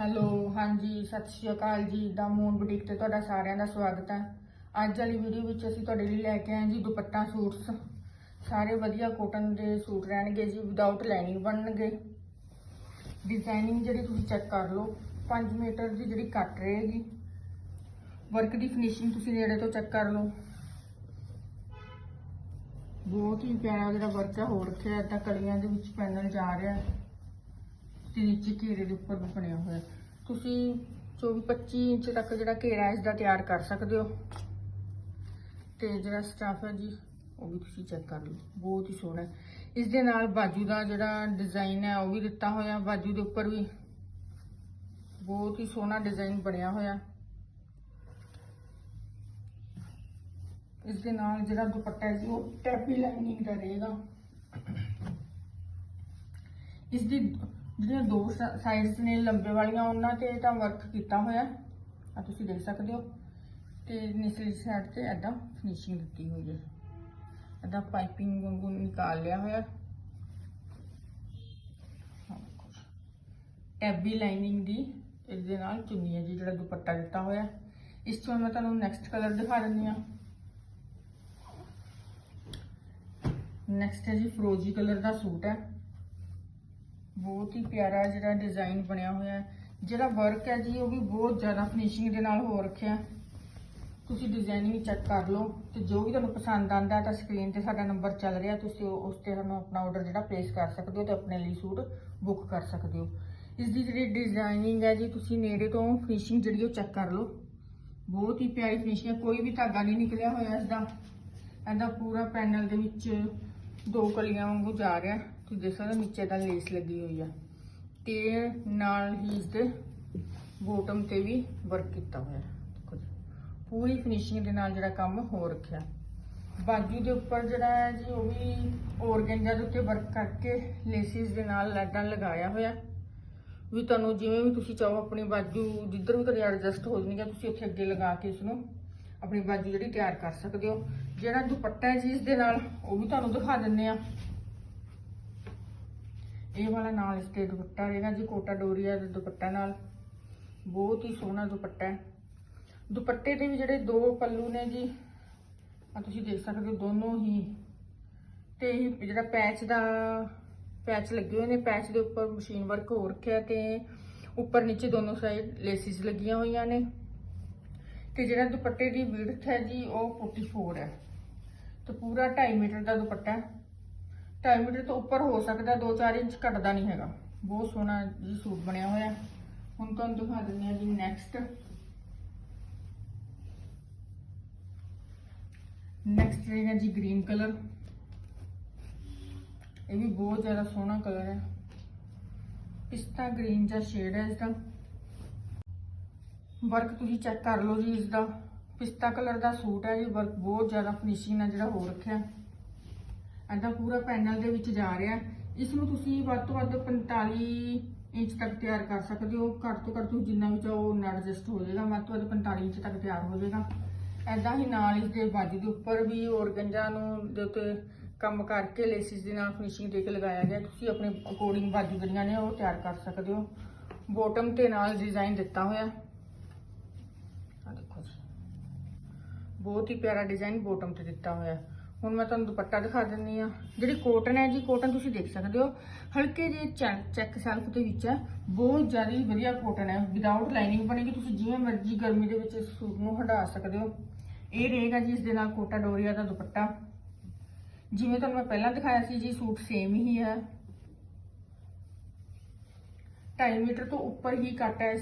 Hello, ਹਾਂਜੀ, ਸਤਿ ਸ਼੍ਰੀ ਅਕਾਲ ਜੀ। ਦਾ ਮੂਨ ਬੁਟੀਕ ਤੇ ਤੁਹਾਡਾ ਸਾਰਿਆਂ ਦਾ ਸਵਾਗਤ ਹੈ। ਅੱਜ ਵਾਲੀ ਵੀਡੀਓ ਵਿੱਚ ਅਸੀਂ ਤੁਹਾਡੇ ਲਈ ਲੈ ਕੇ ਆਏ ਜੀ ਦੁਪੱਟਾ ਸੂਟਸ। ਸਾਰੇ ਵਧੀਆ ਕੋਟਨ ਦੇ ਸੂਟ ਰਹਿਣਗੇ ਜੀ ਵਿਦਆਊਟ ਲਾਈਨਿੰਗ ਬਣਨਗੇ। ਡਿਜ਼ਾਈਨਿੰਗ ਜਿਹੜੀ ਤੁਸੀਂ ਚੈੱਕ ਕਰ ਲਓ 5 ਮੀਟਰ ਦੀ ਜਿਹੜੀ ਕੱਟ ਰਹੇਗੀ। ਵਰਕ ਦੀ ਫਿਨਿਸ਼ਿੰਗ ਤੁਸੀਂ ਨੇੜੇ ਤੋਂ ਚੈੱਕ ਕਰ ਲਓ। ਬਹੁਤ ਹੀ ਪਿਆਰਾ ਜਿਹੜਾ ਵਰਕ ਹੈ ਹੋ ਰੱਖਿਆ, ਏਦਾਂ ਕਲੀਆਂ ਦੇ ਵਿੱਚ ਪੈਨਲ ਜਾ ਰਿਹਾ। ਹੈ ਤੇ ਨੀਚੇ ਘੇਰੇ ਦੇ ਉੱਪਰ ਵੀ ਬਣਿਆ ਹੋਇਆ। ਤੁਸੀਂ 24 25 ਇੰਚ ਤੱਕ ਜਿਹੜਾ ਘੇਰਾ ਹੈ ਇਸ ਦਾ ਤਿਆਰ ਕਰ ਸਕਦੇ ਹੋ। ਤੇ ਜਿਹੜਾ ਸਟਾਫ ਹੈ ਜੀ, ਉਹ ਵੀ ਤੁਸੀਂ ਚੈੱਕ ਕਰ ਲਓ। ਬਹੁਤ ਹੀ ਸੋਹਣਾ ਇਸ ਦੇ ਨਾਲ ਬਾਜੂ ਦਾ ਜਿਹੜਾ ਡਿਜ਼ਾਈਨ ਹੈ, ਉਹ ਵੀ ਦਿੱਤਾ ਹੋਇਆ। ਬਾਜੂ ਦੇ ਉੱਪਰ ਵੀ ਬਹੁਤ ਹੀ ਸੋਹਣਾ ਡਿਜ਼ਾਈਨ ਬਣਿਆ ਹੋਇਆ। ਇਸ ਦੇ ਨਾਲ ਜਿਹੜਾ ਦੁਪੱਟਾ ਸੀ ਉਹ ਟੈਪੀ ਲਾਈਨਿੰਗ ਦਾ ਰਹੇਗਾ। ਇਸ ਦੀ ਜਿਹੜੀਆਂ ਦੋ ਸਾਈਡਸ ਨੇ ਲੰਬੇ ਵਾਲੀਆਂ, ਉਹਨਾਂ ਤੇ ਤਾਂ ਵਰਕ ਕੀਤਾ ਹੋਇਆ। ਆ ਤੁਸੀਂ ਦੇਖ ਸਕਦੇ ਹੋ। ਤੇ ਨਿਚਲੀ ਸਾਈਡ ਤੇ ਐਦਾਂ ਫਿਨਿਸ਼ਿੰਗ ਦਿੱਤੀ ਹੋਈ ਹੈ। ਐਦਾਂ ਪਾਈਪਿੰਗ ਵਾਂਗੂ ਨਿਕਾਲ ਲਿਆ ਹੋਇਆ। ਟੈਬੀ ਲਾਈਨਿੰਗ ਦੀ ਇਸ ਦੇ ਨਾਲ ਚੁੰਨੀ ਹੈ ਜੀ, ਜਿਹੜਾ ਦੁਪੱਟਾ ਦਿੱਤਾ ਹੋਇਆ। ਇਸ ਤੋਂ ਮੈਂ ਤੁਹਾਨੂੰ ਨੈਕਸਟ ਕਲਰ ਦਿਖਾ ਦਿੰਦੀ ਆ ਨੈਕਸਟ ਹੈ ਜੀ ਫਰੋਜੀ ਕਲਰ ਦਾ ਸੂਟ ਹੈ। ਬਹੁਤ ਹੀ ਪਿਆਰਾ ਜਿਹੜਾ ਡਿਜ਼ਾਈਨ ਬਣਿਆ ਹੋਇਆ ਹੈ। ਜਿਹੜਾ ਵਰਕ ਹੈ ਜੀ, ਉਹ ਵੀ ਬਹੁਤ ਜ਼ਿਆਦਾ ਫਿਨਿਸ਼ਿੰਗ ਦੇ ਨਾਲ ਹੋ ਰੱਖਿਆ ਤੁਸੀਂ ਡਿਜ਼ਾਈਨਿੰਗ ਚੈੱਕ ਕਰ ਲਓ ਤੇ ਜੋ ਵੀ ਤੁਹਾਨੂੰ ਪਸੰਦ ਆਂਦਾ ਤਾਂ ਸਕਰੀਨ ਤੇ ਸਾਡਾ ਨੰਬਰ ਚੱਲ ਰਿਹਾ, ਤੁਸੀਂ ਉਸ ਤੇ ਸਾਨੂੰ ਆਪਣਾ ਆਰਡਰ ਜਿਹੜਾ ਪਲੇਸ ਕਰ ਸਕਦੇ ਹੋ ਤੇ ਆਪਣੇ ਲਈ ਸੂਟ ਬੁੱਕ ਕਰ ਸਕਦੇ ਹੋ। ਇਸ ਦੀ ਜਿਹੜੀ ਡਿਜ਼ਾਈਨਿੰਗ ਹੈ ਜੀ, ਤੁਸੀਂ ਨੇੜੇ ਤੋਂ ਫਿਨਿਸ਼ਿੰਗ ਜਿਹੜੀ ਉਹ ਚੈੱਕ ਕਰ ਲਓ। ਬਹੁਤ ਹੀ ਪਿਆਰੀ ਫਿਨਿਸ਼ਿੰਗ ਹੈ, ਕੋਈ ਵੀ ਧਾਗਾ ਨਹੀਂ ਨਿਕਲਿਆ ਹੋਇਆ ਇਸ ਦਾ ਇਹਦਾ ਪੂਰਾ ਪੈਨਲ ਦੇ ਵਿੱਚ ਦੋ ਕਲੀਆਂ ਵਾਂਗੂ ਜਾ ਰਿਹਾ ਤੁਸੀਂ ਦੇਖ ਸਕਦੇ ਹੋ, ਨੀਚੇ ਦਾ ਲੇਸ ਲੱਗੀ ਹੋਈ ਆ। ਤੇ ਨਾਲ ਹੀ ਇਸ ਦੇ ਬੋਟਮ ਤੇ ਵੀ ਵਰਕ ਕੀਤਾ ਹੋਇਆ। ਦੇਖੋ ਜੀ, ਪੂਰੀ ਫਿਨਿਸ਼ਿੰਗ ਦੇ ਨਾਲ ਜਿਹੜਾ ਕੰਮ ਹੋ ਰੱਖਿਆ। ਬਾਜੂ ਦੇ ਉੱਪਰ ਜਿਹੜਾ ਹੈ ਜੀ, ਉਹ ਵੀ ਔਰਗੈਂਜਾ ਦੇ ਉੱਤੇ ਵਰਕ ਕਰਕੇ ਲੇਸਿਸ ਦੇ ਨਾਲ ਲੈਡਾਂ ਲਗਾਇਆ ਹੋਇਆ। ਵੀ ਤੁਹਾਨੂੰ ਜਿਵੇਂ ਵੀ ਤੁਸੀਂ ਚਾਹੋ, ਆਪਣੀ ਬਾਜੂ ਜਿੱਧਰ ਵੀ ਤੁਹਾਡੀ ਐਡਜਸਟ ਹੋ ਜਾਣਗੇ ਤੁਸੀਂ ਉੱਥੇ ਅੱਗੇ ਲਗਾ ਕੇ ਇਸ ਨੂੰ ਆਪਣੀ ਬਾਜੂ ਜਿਹੜੀ ਤਿਆਰ ਕਰ ਸਕਦੇ ਹੋ। ਜਿਹੜਾ ਦੁਪੱਟਾ ਹੈ ਜੀ, ਇਸ ਦੇ ਨਾਲ, ਉਹ ਵੀ ਤੁਹਾਨੂੰ ਦਿਖਾ ਦਿੰਨੇ ਆ। ਇਹ ਵਾਲਾ ਨਾਲ ਇਸ ਤੇ ਦੁਪੱਟਾ ਰਹੇਗਾ ਜੀ ਕੋਟਾ ਡੋਰੀਆ ਦੇ ਦੁਪੱਟਾ ਨਾਲ। ਬਹੁਤ ਹੀ ਸੋਹਣਾ ਦੁਪੱਟਾ ਹੈ। ਦੁਪੱਟੇ ਦੇ ਵੀ ਜਿਹੜੇ ਦੋ ਪੱਲੂ ਨੇ ਜੀ ਆ ਤੁਸੀਂ ਦੇਖ ਸਕਦੇ ਹੋ ਦੋਨੋਂ ਹੀ। ਤੇ ਇਹ ਜਿਹੜਾ ਪੈਚ ਦਾ, ਪੈਚ ਲੱਗੇ ਹੋਏ ਨੇ, ਪੈਚ ਦੇ ਉੱਪਰ ਮਸ਼ੀਨ ਵਰਕ ਹੋ ਰੱਖਿਆ ਤੇ ਉੱਪਰ ਨੀਚੇ ਦੋਨੋਂ ਸਾਈਡ ਲੇਸਿਸ ਲੱਗੀਆਂ ਹੋਈਆਂ ਨੇ। ਤੇ ਜਿਹੜਾ ਦੁਪੱਟੇ ਦੀ ਵਿਡਥ ਹੈ ਜੀ, ਉਹ 44 ਹੈ। ਤੇ ਪੂਰਾ 2.5 ਮੀਟਰ ਦਾ ਦੁਪੱਟਾ ਹੈ। 2.5 ਮੀਟਰ ਤੋਂ ਉੱਪਰ ਹੋ ਸਕਦਾ 2-4 ਇੰਚ ਘਟਦਾ ਨਹੀਂ ਹੈਗਾ। ਬਹੁਤ ਸੋਹਣਾ ਜੀ ਸੂਟ ਬਣਿਆ ਹੋਇਆ। ਹੁਣ ਤੁਹਾਨੂੰ ਦਿਖਾ ਦਿੰਦੇ ਹਾਂ ਜੀ ਨੈਕਸਟ ਨੈਕਸਟ ਰਹੇਗਾ ਜੀ ਗ੍ਰੀਨ ਕਲਰ ਇਹ ਵੀ ਬਹੁਤ ਜ਼ਿਆਦਾ ਸੋਹਣਾ ਕਲਰ ਹੈ। ਪਿਸਤਾ ਗ੍ਰੀਨ ਜਿਹਾ ਸ਼ੇਡ ਹੈ ਇਸ ਦਾ ਵਰਕ ਤੁਸੀਂ ਚੈੱਕ ਕਰ ਲਓ ਜੀ ਇਸ ਦਾ ਪਿਸਤਾ ਕਲਰ ਦਾ ਸੂਟ ਹੈ ਜੀ ਵਰਕ ਬਹੁਤ ਜ਼ਿਆਦਾ ਫਿਨਿਸ਼ਿੰਗ ਨਾਲ ਜਿਹੜਾ ਹੋ ਰੱਖਿਆ। ਐਦਾਂ ਪੂਰਾ ਪੈਨਲ ਦੇ ਵਿੱਚ ਜਾ ਰਿਹਾ ਇਸ ਨੂੰ ਤੁਸੀਂ ਵੱਧ ਤੋਂ ਵੱਧ 45 ਇੰਚ ਤੱਕ ਤਿਆਰ ਕਰ ਸਕਦੇ ਹੋ। ਘੱਟ ਤੋਂ ਘੱਟ ਤੁਸੀਂ ਜਿੰਨਾ ਵੀ ਚਾਹੋ ਉਨਾ ਐਡਜਸਟ ਹੋ ਜਾਏਗਾ। ਵੱਧ ਤੋਂ ਵੱਧ 45 ਇੰਚ ਤੱਕ ਤਿਆਰ ਹੋ ਜਾਏਗਾ। ਐਦਾਂ ਹੀ ਨਾਲ ਇਸ ਦੇ ਬਾਜੂ ਦੇ ਉੱਪਰ ਵੀ ਔਰਗੰਜਾ ਨੂੰ ਦੇ ਉੱਤੇ ਕੰਮ ਕਰਕੇ ਲੇਸਿਸ ਦੇ ਨਾਲ ਫਿਨਿਸ਼ਿੰਗ ਦੇ ਕੇ ਲਗਾਇਆ ਗਿਆ। ਤੁਸੀਂ ਆਪਣੇ ਅਕੋਰਡਿੰਗ ਬਾਜੂ ਜਿਹੜੀਆਂ ਨੇ, ਉਹ ਤਿਆਰ ਕਰ ਸਕਦੇ ਹੋ। ਬੋਟਮ ਤੇ ਨਾਲ ਡਿਜ਼ਾਈਨ ਦਿੱਤਾ ਹੋਇਆ। ਆ ਦੇਖੋ ਜੀ। ਬਹੁਤ ਹੀ ਪਿਆਰਾ ਡਿਜ਼ਾਈਨ ਬੋਟਮ ਤੇ ਦਿੱਤਾ ਹੋਇਆ। ਹੁਣ ਮੈਂ ਤੁਹਾਨੂੰ ਦੁਪੱਟਾ ਦਿਖਾ ਦਿੰਨੀ ਆ। ਜਿਹੜੀ ਕੋਟਨ ਹੈ ਜੀ ਕੋਟਨ ਤੁਸੀਂ ਦੇਖ ਸਕਦੇ ਹੋ। ਹਲਕੇ ਜਿਹੇ ਚੈੱਕ ਸੈਲਫ ਦੇ ਵਿੱਚ ਹੈ। ਬਹੁਤ ਜ਼ਿਆਦਾ ਵਧੀਆ ਕੋਟਨ ਹੈ। ਵਿਦਆਊਟ ਲਾਈਨਿੰਗ ਬਣੇਗੀ, ਤੁਸੀਂ ਜਿਵੇਂ ਮਰਜ਼ੀ ਗਰਮੀ ਦੇ ਵਿੱਚ ਇਸ ਸੂਟ ਨੂੰ ਹਟਾ ਸਕਦੇ ਹੋ। ਇਹ ਰਹੇਗਾ ਜੀ ਇਸ ਦੇ ਨਾਲ ਕੋਟਾ ਡੋਰੀਆ ਦਾ ਦੁਪੱਟਾ। ਜਿਵੇਂ ਤੁਹਾਨੂੰ ਮੈਂ ਪਹਿਲਾਂ ਦਿਖਾਇਆ ਸੀ ਜੀ, ਸੂਟ ਸੇਮ ਹੀ ਹੈ। 2.5 ਮੀਟਰ ਤੋਂ ਉੱਪਰ ਹੀ ਕੱਟ ਹੈ।